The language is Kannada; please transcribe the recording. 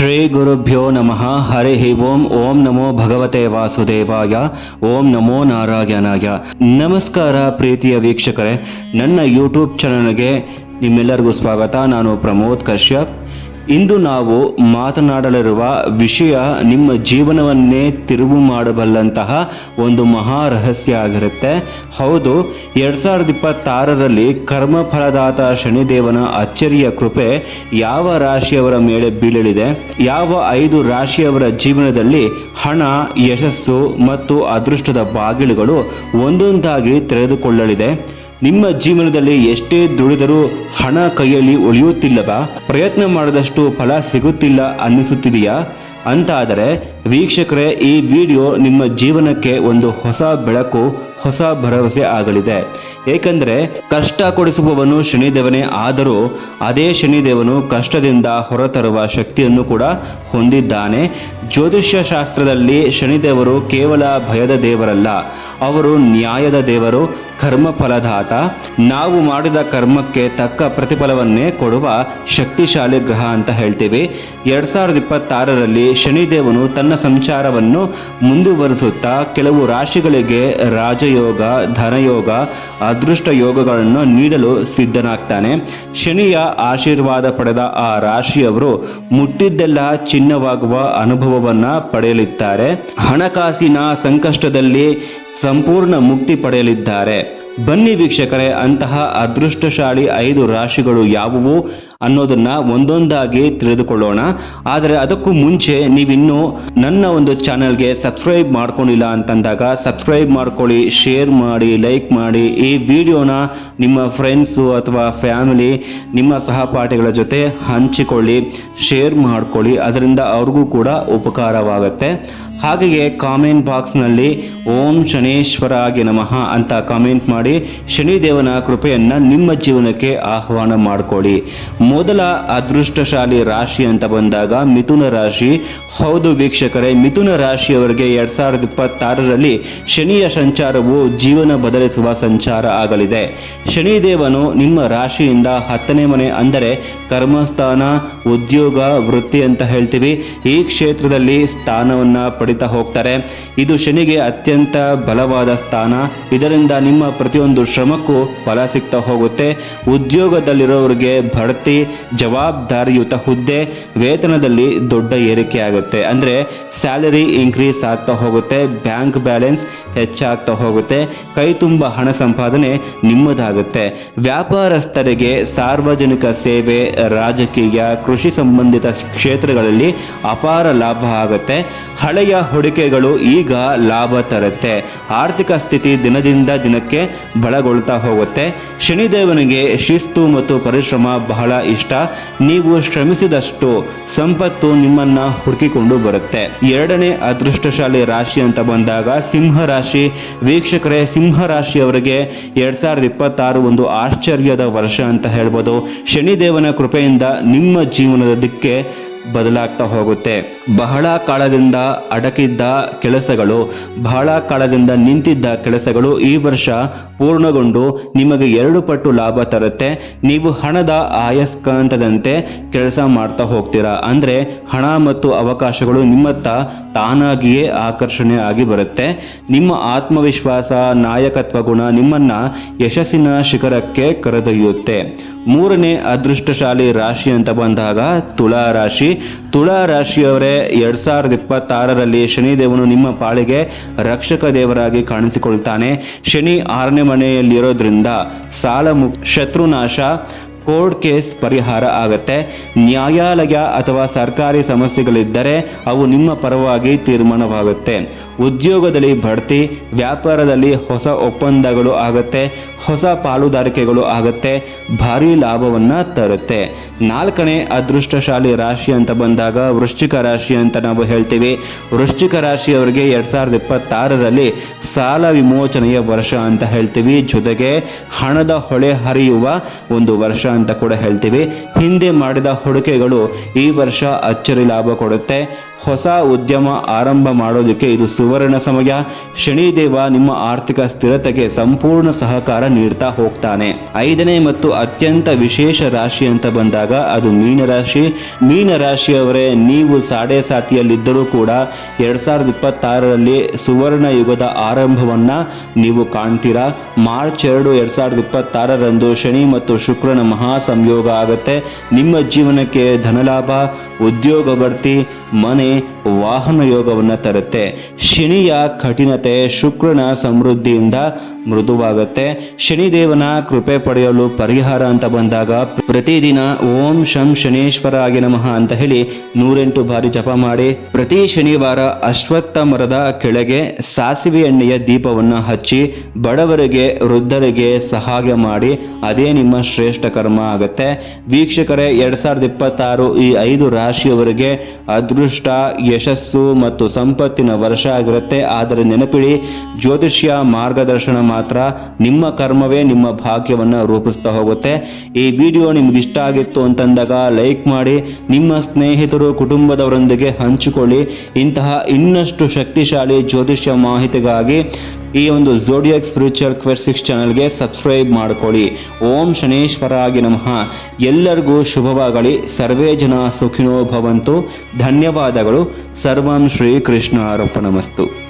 ಶ್ರೀ ಗುರುಭ್ಯೋ ನಮಃ. ಹರಿ ಓಂ. ಓಂ ನಮೋ ಭಗವತೆ ವಾಸುದೇವಾಯ. ಓಂ ನಮೋ ನಾರಾಯಣಾಯ. ನಮಸ್ಕಾರ ಪ್ರೀತಿಯ ವೀಕ್ಷಕರೇ. ನನ್ನ ಯೂಟ್ಯೂಬ್ ಚಾನಲ್ಗೆ ನಿಮ್ಮೆಲ್ಲರಿಗೂ ಸ್ವಾಗತ. ನಾನು ಪ್ರಮೋದ್ ಕಶ್ಯಪ್. ಇಂದು ನಾವು ಮಾತನಾಡಲಿರುವ ವಿಷಯ ನಿಮ್ಮ ಜೀವನವನ್ನೇ ತಿರುವು ಮಾಡಬಲ್ಲಂತಹ ಒಂದು ಮಹಾ ರಹಸ್ಯ ಆಗಿರುತ್ತೆ ಹೌದು, ಎರಡು ಸಾವಿರದ ಇಪ್ಪತ್ತಾರರಲ್ಲಿ ಕರ್ಮಫಲದಾತ ಶನಿದೇವನ ಅಚ್ಚರಿಯ ಕೃಪೆ ಯಾವ ರಾಶಿಯವರ ಮೇಲೆ ಬೀಳಲಿದೆ? ಯಾವ ಐದು ರಾಶಿಯವರ ಜೀವನದಲ್ಲಿ ಹಣ, ಯಶಸ್ಸು ಮತ್ತು ಅದೃಷ್ಟದ ಬಾಗಿಲುಗಳು ಒಂದೊಂದಾಗಿ ತೆರೆದುಕೊಳ್ಳಲಿದೆ? ನಿಮ್ಮ ಜೀವನದಲ್ಲಿ ಎಷ್ಟೇ ದುಡಿದರೂ ಹಣ ಕೈಯಲ್ಲಿ ಉಳಿಯುತ್ತಿಲ್ಲವಾ? ಪ್ರಯತ್ನ ಮಾಡದಷ್ಟು ಫಲ ಸಿಗುತ್ತಿಲ್ಲ ಅನ್ನಿಸುತ್ತಿದೆಯಾ? ಅಂತಾದರೆ, ವೀಕ್ಷಕರೇ, ಈ ವಿಡಿಯೋ ನಿಮ್ಮ ಜೀವನಕ್ಕೆ ಒಂದು ಹೊಸ ಬೆಳಕು, ಹೊಸ ಭರವಸೆ ಆಗಲಿದೆ. ಏಕೆಂದರೆ ಕಷ್ಟ ಕೊಡಿಸುವವನು ಶನಿದೇವನೇ, ಆದರೂ ಅದೇ ಶನಿದೇವನು ಕಷ್ಟದಿಂದ ಹೊರತರುವ ಶಕ್ತಿಯನ್ನು ಕೂಡ ಹೊಂದಿದ್ದಾನೆ. ಜ್ಯೋತಿಷ್ಯ ಶಾಸ್ತ್ರದಲ್ಲಿ ಶನಿದೇವರು ಕೇವಲ ಭಯದ ದೇವರಲ್ಲ, ಅವರು ನ್ಯಾಯದ ದೇವರು ಕರ್ಮ ಫಲದಾತ ನಾವು ಮಾಡಿದ ಕರ್ಮಕ್ಕೆ ತಕ್ಕ ಪ್ರತಿಫಲವನ್ನೇ ಕೊಡುವ ಶಕ್ತಿಶಾಲಿ ಗ್ರಹ ಅಂತ ಹೇಳ್ತೀವಿ. ಎರಡ್ ಸಾವಿರದ ಇಪ್ಪತ್ತಾರರಲ್ಲಿ ಶನಿದೇವನು ತನ್ನ ಸಂಚಾರವನ್ನು ಮುಂದುವರಿಸುತ್ತಾ, ಕೆಲವು ರಾಶಿಗಳಿಗೆ ರಾಜಯೋಗ, ಧನಯೋಗ ಅದೃಷ್ಟ ಯೋಗಗಳನ್ನು ನೀಡಲು ಸಿದ್ಧನಾಗ್ತಾನೆ. ಶನಿಯ ಆಶೀರ್ವಾದ ಪಡೆದ ಆ ರಾಶಿಯವರು ಮುಟ್ಟಿದ್ದೆಲ್ಲ ಚಿನ್ನವಾಗುವ ಅನುಭವವನ್ನ ಪಡೆಯಲಿದ್ದಾರೆ. ಹಣಕಾಸಿನ ಸಂಕಷ್ಟದಲ್ಲಿ ಸಂಪೂರ್ಣ ಮುಕ್ತಿ ಪಡೆಯಲಿದ್ದಾರೆ. ಬನ್ನಿ ವೀಕ್ಷಕರೇ, ಅಂತಹ ಅದೃಷ್ಟಶಾಲಿ ಐದು ರಾಶಿಗಳು ಯಾವುವು? ಅನ್ನೋದನ್ನ ಒಂದೊಂದಾಗಿ ತಿಳಿದುಕೊಳ್ಳೋಣ. ಆದರೆ ಅದಕ್ಕೂ ಮುಂಚೆ ನೀವಿನ್ನೂ ನನ್ನ ಒಂದು ಚಾನಲ್ಗೆ ಸಬ್ಸ್ಕ್ರೈಬ್ ಮಾಡ್ಕೊಂಡಿಲ್ಲ ಅಂತಂದಾಗ ಸಬ್ಸ್ಕ್ರೈಬ್ ಮಾಡ್ಕೊಳ್ಳಿ, ಶೇರ್ ಮಾಡಿ, ಲೈಕ್ ಮಾಡಿ. ಈ ವಿಡಿಯೋನ ನಿಮ್ಮ ಫ್ರೆಂಡ್ಸು ಅಥವಾ ಫ್ಯಾಮಿಲಿ, ನಿಮ್ಮ ಸಹಪಾಠಿಗಳ ಜೊತೆ ಹಂಚಿಕೊಳ್ಳಿ, ಶೇರ್ ಮಾಡ್ಕೊಳ್ಳಿ. ಅದರಿಂದ ಅವ್ರಿಗೂ ಕೂಡ ಉಪಕಾರವಾಗುತ್ತೆ. ಹಾಗೆಯೇ ಕಾಮೆಂಟ್ ಬಾಕ್ಸ್ನಲ್ಲಿ ಓಂ ಶನೇಶ್ವರಾಗೆ ನಮಃ ಅಂತ ಕಾಮೆಂಟ್ ಮಾಡಿ, ಶನಿದೇವನ ಕೃಪೆಯನ್ನು ನಿಮ್ಮ ಜೀವನಕ್ಕೆ ಆಹ್ವಾನ ಮಾಡಿಕೊಳ್ಳಿ. ಮೊದಲ ಅದೃಷ್ಟಶಾಲಿ ರಾಶಿ ಅಂತ ಬಂದಾಗ ಮಿಥುನ ರಾಶಿ. ಹೌದು ವೀಕ್ಷಕರೇ, ಮಿಥುನ ರಾಶಿಯವರಿಗೆ ಎರಡ್ ಸಾವಿರದ ಇಪ್ಪತ್ತಾರರಲ್ಲಿ ಶನಿಯ ಸಂಚಾರವು ಜೀವನ ಬದಲಿಸುವ ಸಂಚಾರ ಆಗಲಿದೆ. ಶನಿದೇವನು ನಿಮ್ಮ ರಾಶಿಯಿಂದ ಹತ್ತನೇ ಮನೆ ಅಂದರೆ ಕರ್ಮಸ್ಥಾನ, ಉದ್ಯೋಗ, ವೃತ್ತಿ ಅಂತ ಹೇಳ್ತೀವಿ. ಈ ಕ್ಷೇತ್ರದಲ್ಲಿ ಸ್ಥಾನವನ್ನ ಪಡಿತಾ ಹೋಗ್ತಾರೆ. ಇದು ಶನಿಗೆ ಅತ್ಯಂತ ಬಲವಾದ ಸ್ಥಾನ. ಇದರಿಂದ ನಿಮ್ಮ ಪ್ರತಿಯೊಂದು ಶ್ರಮಕ್ಕೂ ಫಲ ಸಿಗ್ತಾ ಹೋಗುತ್ತೆ. ಉದ್ಯೋಗದಲ್ಲಿರೋರಿಗೆ ಬಡ್ತಿ ಜವಾಬ್ದಾರಿಯುತ ಹುದ್ದೆ ವೇತನದಲ್ಲಿ ದೊಡ್ಡ ಏರಿಕೆ ಆಗುತ್ತೆ ಅಂದರೆ ಸ್ಯಾಲರಿ ಇನ್ಕ್ರೀಸ್ ಆಗ್ತಾ ಹೋಗುತ್ತೆ, ಬ್ಯಾಂಕ್ ಬ್ಯಾಲೆನ್ಸ್ ಹೆಚ್ಚಾಗ್ತಾ ಹೋಗುತ್ತೆ, ಕೈ ತುಂಬ ಹಣ ಸಂಪಾದನೆ ನಿಮ್ಮದಾಗುತ್ತೆ. ವ್ಯಾಪಾರಸ್ಥರಿಗೆ ಸಾರ್ವಜನಿಕ ಸೇವೆ, ರಾಜಕೀಯ, ಕೃಷಿ ಸಂಬಂಧಿತ ಕ್ಷೇತ್ರಗಳಲ್ಲಿ ಅಪಾರ ಲಾಭ ಆಗುತ್ತೆ. ಹಳೆಯ ಹೂಡಿಕೆಗಳು ಈಗ ಲಾಭ ತರುತ್ತೆ. ಆರ್ಥಿಕ ಸ್ಥಿತಿ ದಿನದಿಂದ ದಿನಕ್ಕೆ ಬಲಗೊಳ್ತಾ ಹೋಗುತ್ತೆ. ಶನಿದೇವನಿಗೆ ಶಿಸ್ತು ಮತ್ತು ಪರಿಶ್ರಮ ಬಹಳ ಇಷ್ಟ, ನೀವು ಶ್ರಮಿಸಿದಷ್ಟು ಸಂಪತ್ತು ನಿಮ್ಮನ್ನ ಹುಡುಕಿಕೊಂಡು ಬರುತ್ತೆ. ಎರಡನೇ ಅದೃಷ್ಟಶಾಲಿ ರಾಶಿ ಅಂತ ಬಂದಾಗ ಸಿಂಹ ರಾಶಿ. ವೀಕ್ಷಕರೇ, ಸಿಂಹ ರಾಶಿಯವರಿಗೆ ಎರಡ್ ಸಾವಿರದ ಇಪ್ಪತ್ತಾರು ಒಂದು ಆಶ್ಚರ್ಯದ ವರ್ಷ ಅಂತ ಹೇಳ್ಬೋದು. ಶನಿದೇವನ ಕೃಪೆಯಿಂದ ನಿಮ್ಮ ಜೀವನದ ದಿಕ್ಕೆ ಬದಲಾಗ್ತಾ ಹೋಗುತ್ತೆ. ಬಹಳ ಕಾಲದಿಂದ ಅಡಕಿದ್ದ ಕೆಲಸಗಳು, ಬಹಳ ಕಾಲದಿಂದ ನಿಂತಿದ್ದ ಕೆಲಸಗಳು ಈ ವರ್ಷ ಪೂರ್ಣಗೊಂಡು ನಿಮಗೆ ಎರಡು ಪಟ್ಟು ಲಾಭ ತರುತ್ತೆ. ನೀವು ಹಣದ ಆಯಸ್ಕಾಂತದಂತೆ ಕೆಲಸ ಮಾಡ್ತಾ ಹೋಗ್ತೀರಾ? ಅಂದರೆ ಹಣ ಮತ್ತು ಅವಕಾಶಗಳು ನಿಮ್ಮತ್ತ ತಾನಾಗಿಯೇ ಆಕರ್ಷಣೆ ಆಗಿ ಬರುತ್ತೆ. ನಿಮ್ಮ ಆತ್ಮವಿಶ್ವಾಸ, ನಾಯಕತ್ವ ಗುಣ ನಿಮ್ಮನ್ನ ಯಶಸ್ಸಿನ ಶಿಖರಕ್ಕೆ ಕರೆದೊಯ್ಯುತ್ತೆ. ಮೂರನೇ ಅದೃಷ್ಟಶಾಲಿ ರಾಶಿ ಅಂತ ಬಂದಾಗ ತುಲಾ ರಾಶಿ. ತುಳಾ ರಾಶಿಯವರೇ, ಎರಡ್ ಸಾವಿರದ ಇಪ್ಪತ್ತಾರರಲ್ಲಿ ಶನಿದೇವನು ನಿಮ್ಮ ಪಾಳಿಗೆ ರಕ್ಷಕ ದೇವರಾಗಿ ಕಾಣಿಸಿಕೊಳ್ತಾನೆ. ಶನಿ ಆರನೇ ಮನೆಯಲ್ಲಿರೋದ್ರಿಂದ ಸಾಲ ಮುಕ್ ಶತ್ರುನಾಶ ಕೋರ್ಟ್ ಕೇಸ್ ಪರಿಹಾರ ಆಗತ್ತೆ. ನ್ಯಾಯಾಲಯ ಅಥವಾ ಸರ್ಕಾರಿ ಸಮಸ್ಯೆಗಳಿದ್ದರೆ ಅವು ನಿಮ್ಮ ಪರವಾಗಿ ತೀರ್ಮಾನವಾಗುತ್ತೆ. ಉದ್ಯೋಗದಲ್ಲಿ ಬಡ್ತಿ, ವ್ಯಾಪಾರದಲ್ಲಿ ಹೊಸ ಒಪ್ಪಂದಗಳು ಆಗುತ್ತೆ, ಹೊಸ ಪಾಲುದಾರಿಕೆಗಳು ಆಗುತ್ತೆ, ಭಾರಿ ಲಾಭವನ್ನು ತರುತ್ತೆ. ನಾಲ್ಕನೇ ಅದೃಷ್ಟಶಾಲಿ ರಾಶಿ ಅಂತ ಬಂದಾಗ ವೃಶ್ಚಿಕ ರಾಶಿ ಅಂತ ನಾವು ಹೇಳ್ತೀವಿ. ವೃಶ್ಚಿಕ ರಾಶಿಯವರಿಗೆ ಎರಡು ಸಾವಿರದ ಇಪ್ಪತ್ತಾರರಲ್ಲಿ ಸಾಲ ವಿಮೋಚನೆಯ ವರ್ಷ ಅಂತ ಹೇಳ್ತೀವಿ. ಜೊತೆಗೆ ಹಣದ ಹೊಳೆ ಹರಿಯುವ ಒಂದು ವರ್ಷ ಅಂತ ಕೂಡ ಹೇಳ್ತೀವಿ. ಹಿಂದೆ ಮಾಡಿದ ಹೂಡಿಕೆಗಳು ಈ ವರ್ಷ ಅಚ್ಚರಿ ಲಾಭ ಕೊಡುತ್ತೆ. ಹೊಸ ಉದ್ಯಮ ಆರಂಭ ಮಾಡೋದಕ್ಕೆ ಇದು ಸುವರ್ಣ ಸಮಯ. ಶನಿದೇವ ನಿಮ್ಮ ಆರ್ಥಿಕ ಸ್ಥಿರತೆಗೆ ಸಂಪೂರ್ಣ ಸಹಕಾರ ನೀಡ್ತಾ ಹೋಗ್ತಾನೆ. ಐದನೇ ಮತ್ತು ಅತ್ಯಂತ ವಿಶೇಷ ರಾಶಿ ಅಂತ ಬಂದಾಗ ಅದು ಮೀನರಾಶಿ. ಮೀನರಾಶಿಯವರೇ, ನೀವು ಸಾಡೆ ಸಾತಿಯಲ್ಲಿದ್ದರೂ ಕೂಡ ಎರಡ್ ಸಾವಿರದ ಇಪ್ಪತ್ತಾರರಲ್ಲಿ ಸುವರ್ಣ ಯುಗದ ಆರಂಭವನ್ನ ನೀವು ಕಾಣ್ತೀರಾ? ಮಾರ್ಚ್ ಎರಡು ಎರಡ್ ಸಾವಿರದ ಇಪ್ಪತ್ತಾರರಂದು ಶನಿ ಮತ್ತು ಶುಕ್ರನ ಮಹಾ ಸಂಯೋಗ ಆಗುತ್ತೆ. ನಿಮ್ಮ ಜೀವನಕ್ಕೆ ಧನಲಾಭ, ಉದ್ಯೋಗ ಬಡ್ತಿ, ಮನೆ ವಾಹನ ಯೋಗವನ್ನು ತರುತ್ತೆ. ಶನಿಯ ಕಠಿಣತೆ ಶುಕ್ರನ ಸಮೃದ್ಧಿಯಿಂದ ಮೃದುವಾಗುತ್ತೆ. ಶನಿದೇವನ ಕೃಪೆ ಪಡೆಯಲು ಪರಿಹಾರ ಅಂತ ಬಂದಾಗ ಪ್ರತಿದಿನ ಓಂ ಶಂ ಶನೇಶ್ವರಾಗಿ ನಮಃ ಅಂತ ಹೇಳಿ ನೂರೆಂಟು ಬಾರಿ ಜಪ ಮಾಡಿ ಪ್ರತಿ ಶನಿವಾರ ಅಶ್ವತ್ಥ ಮರದ ಕೆಳಗೆ ಸಾಸಿವೆ ಎಣ್ಣೆಯ ದೀಪವನ್ನು ಹಚ್ಚಿ ಬಡವರಿಗೆ, ವೃದ್ಧರಿಗೆ ಸಹಾಯ ಮಾಡಿ ಅದೇ ನಿಮ್ಮ ಶ್ರೇಷ್ಠ ಕರ್ಮ ಆಗುತ್ತೆ. ವೀಕ್ಷಕರೇ, ಎರಡ್ ಸಾವಿರದ ಇಪ್ಪತ್ತಾರು ಈ ಐದು ರಾಶಿಯವರಿಗೆ ಅದೃಷ್ಟ, ಯಶಸ್ಸು ಮತ್ತು ಸಂಪತ್ತಿನ ವರ್ಷ ಆಗಿರುತ್ತೆ. ಆದರೆ ನೆನಪಿಡಿ, ಜ್ಯೋತಿಷ್ಯ ಮಾರ್ಗದರ್ಶನ ಮಾತ್ರ ನಿಮ್ಮ ಕರ್ಮವೇ ನಿಮ್ಮ ಭಾಗ್ಯವನ್ನು ರೂಪಿಸ್ತಾ ಹೋಗುತ್ತೆ. ಈ ವಿಡಿಯೋ ನಿಮ್ಗೆ ಇಷ್ಟ ಆಗಿತ್ತು ಅಂತಂದಾಗ ಲೈಕ್ ಮಾಡಿ, ನಿಮ್ಮ ಸ್ನೇಹಿತರು ಕುಟುಂಬದವರೊಂದಿಗೆ ಹಂಚಿಕೊಳ್ಳಿ. ಇಂತಹ ಇನ್ನಷ್ಟು ಶಕ್ತಿಶಾಲಿ ಜ್ಯೋತಿಷ್ಯ ಮಾಹಿತಿಗಾಗಿ ಈ ಒಂದು ಜೋಡಿಯಕ್ ಸ್ಪಿರಿಚುವಲ್ ಕ್ವೆರ್ ಸಿಕ್ಸ್ ಚಾನಲ್ಗೆ ಸಬ್ಸ್ಕ್ರೈಬ್ ಮಾಡಿಕೊಳ್ಳಿ. ಓಂ ಶನೇಶ್ವರಾಗಿ ನಮಃ. ಎಲ್ಲರಿಗೂ ಶುಭವಾಗಲಿ. ಸರ್ವೇ ಜನ ಸುಖಿನೋ ಭವಂತು. ಧನ್ಯವಾದಗಳು. ಸರ್ವಂ ಶ್ರೀ ಕೃಷ್ಣ ಅರ್ಪಣಮಸ್ತು